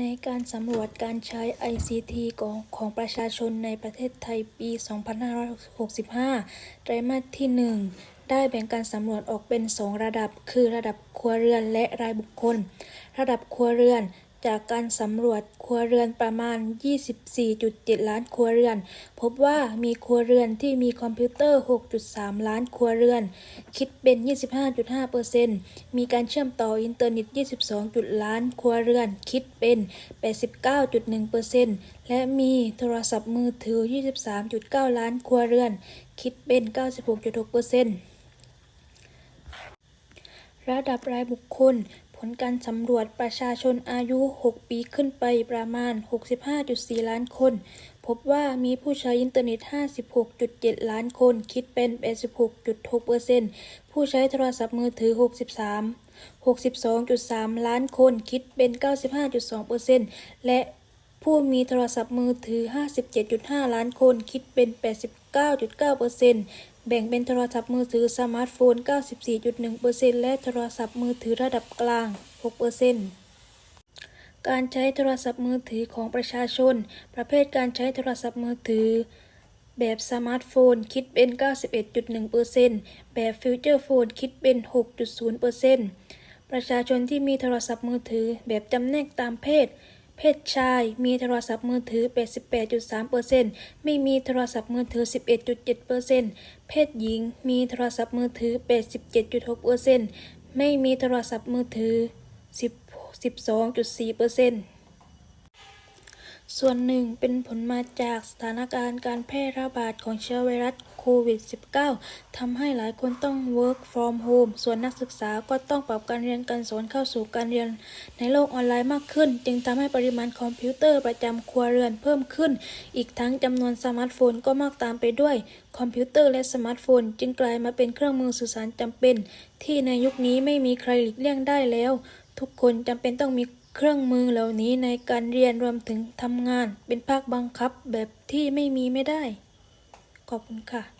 ในการสำรวจการใช้ ICT ของของประชาชนในประเทศไทยปี 2565 ไตรมาสที่ 1 ได้แบ่งการสำรวจออกเป็น 2 ระดับ คือระดับครัวเรือนและรายบุคคล ระดับครัวเรือน จากการสำรวจครัวเรือนประมาณ 24.7 ล้านครัวเรือน พบว่ามีครัวเรือนที่มีคอมพิวเตอร์ 6.3 ล้านครัวเรือน คิดเป็น 25.5%มีการเชื่อมต่ออินเทอร์เน็ต 22 จุดล้านครัวเรือน คิดเป็น 89.1%และมีโทรศัพท์มือถือ 23.9 ล้านครัวเรือน คิดเป็น 96.6%ระดับรายบุคคล ผลการสำรวจประชาชนอายุ 6 ปีขึ้นไปประมาณ 65.4 ล้านคน พบว่ามีผู้ใช้อินเทอร์เน็ต 56.7 ล้านคน คิดเป็น 86.6%ผู้ใช้โทรศัพท์มือถือ 63 62.3 ล้านคน คิดเป็น 95.2%และผู้มีโทรศัพท์มือถือ 57.5 ล้านคน คิดเป็น 89.9% แบ่งเป็นโทรศัพท์มือถือสมาร์ทโฟน 94.1%และโทรศัพท์มือถือระดับกลาง 6%การใช้โทรศัพท์มือถือของประชาชน ประเภทการใช้โทรศัพท์มือถือ แบบสมาร์ทโฟนคิดเป็น 91.1%แบบฟิวเจอร์โฟนคิดเป็น 6.0%ประชาชนที่มีโทรศัพท์มือถือแบบจำแนกตามเพศ เพศชาย มีโทรศัพท์มือถือ 88.3%ไม่มีโทรศัพท์มือถือ 11.7%เพศหญิง มีโทรศัพท์มือถือ 87.6%ไม่มีโทรศัพท์มือถือ 10 12.4% ส่วนหนึ่งเป็นผลมาจากสถานการณ์การแพร่ระบาดของเชื้อไวรัสโควิด -19 ทำให้หลายคนต้อง work from home ส่วนนักศึกษาก็ต้องปรับการเรียนการสอนเข้าสู่การเรียนในโลกออนไลน์มากขึ้น จึงทำให้ปริมาณคอมพิวเตอร์ประจำครัวเรือนเพิ่มขึ้น อีกทั้งจำนวนสมาร์ทโฟนก็มากตามไปด้วย คอมพิวเตอร์และสมาร์ทโฟน จึงกลายมาเป็นเครื่องมือสื่อสารจำเป็น ที่ในยุคนี้ไม่มีใครหลีกเลี่ยงได้แล้ว ทุกคนจำเป็นต้องมีเครื่องมือเหล่านี้ในการเรียนรวมถึงทำงาน เป็นภาคบังคับแบบที่ไม่มีไม่ได้ ขอบคุณค่ะ